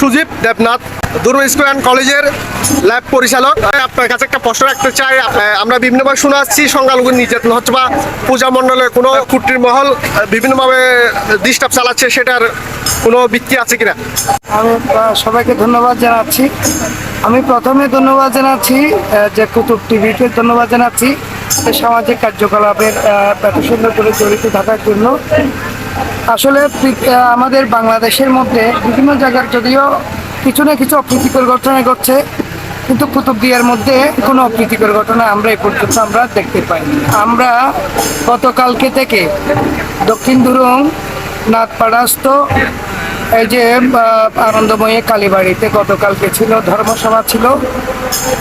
সুদীপ দেবনাথ দুর্গ school and কলেজের lab পরিচালক। আপনার কাছে একটা প্রশ্ন রাখতে চাই। আমরা বিভিন্নভাবে শুনে আসছি, সংখ্যালঘু নির্যাতন হচ্ছে বা পূজা মণ্ডলে কোনো কুটির মহল বিভিন্নভাবে ডিস্টার্ব চালাচ্ছে, সেটার কোনো ভিত্তি আছে কিনা? আমি সবাইকে ধন্যবাদ জানাচ্ছি। আমি প্রথমে ধন্যবাদ জানাচ্ছি যে কুতুব টিভিকে ধন্যবাদ জানাচ্ছি সামাজিক কার্যকলাপের এত সুন্দর করে জড়িত থাকার জন্য। আসলে আমাদের বাংলাদেশের মধ্যে বিভিন্ন জায়গার যদিও কিছু না কিছু অপ্রীতিকর ঘটনা ঘটছে, কিন্তু কুতুবদিয়ার মধ্যে কোনো অপ্রীতিকর ঘটনা আমরা এ পর্যন্ত আমরা দেখতে পাই আমরা গতকালকে থেকে দক্ষিণ দুরং নাথপাড়াস্থ এই যে আনন্দময়ী কালীবাড়িতে গতকালকে ছিল, ধর্মসভা ছিল,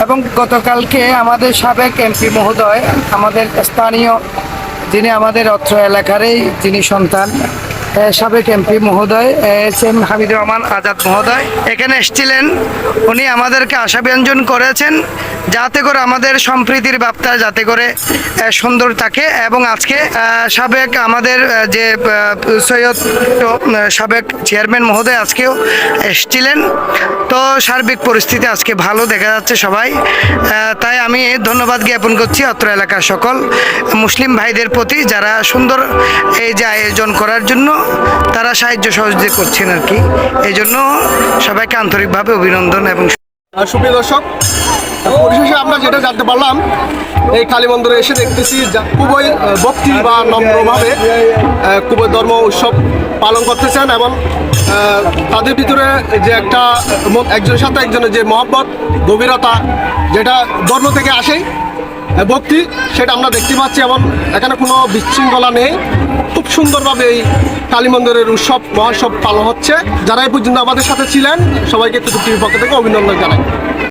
এবং গতকালকে আমাদের সাবেক এমপি মহোদয়, আমাদের স্থানীয় যিনি আমাদের অত্র এলাকারই তিনি সন্তান। সাবেক এমপি মহোদয় এস এম হামিদুর রহমান আজাদ মহোদয়। এখানে এসেছিলেন। উনি আমাদেরকে আশা ব্যঞ্জন করেছেন, যাতে করে আমাদের সম্প্রীতির বার্তা যাতে করে সুন্দর থাকে এবং আজকে সাবেক আমাদের যে সৈয়দ, সাবেক চেয়ারম্যান মহোদয় আজকেও এসেছিলেন। তো সার্বিক পরিস্থিতি আজকে ভালো দেখা যাচ্ছে সবাই। তাই আমি ধন্যবাদ জ্ঞাপন করছি অত্র এলাকার সকল মুসলিম ভাইদের প্রতি যারা সুন্দর এই যে আয়োজন করার জন্য। তারা সাহায্য সহযোগিতা করছেন আর কি। এই জন্য সবাইকে আন্তরিকভাবে অভিনন্দন এবং সুপ্রিয় দর্শক, পরিশেষে আমরা যেটা জানতে পারলাম, এই কালী মন্দিরে এসে দেখতেছি খুবই ভক্তি বা নম্রভাবে খুবই ধর্ম উৎসব পালন করতেছেন এবং তাদের ভিতরে যে একটা একজনের সাথে একজনের যে মহব্বত, গভীরতা, যেটা ধর্ম থেকে আসেই ভক্তি, সেটা আমরা দেখতে পাচ্ছি এবং এখানে কোনো বিশৃঙ্খলা নেই। খুব সুন্দরভাবে এই কালী মন্দিরের উৎসব, মহোৎসব পালন হচ্ছে। যারা এই পর্যন্ত আমাদের সাথে ছিলেন, সবাইকে টিভির পক্ষ থেকে অভিনন্দন জানাই।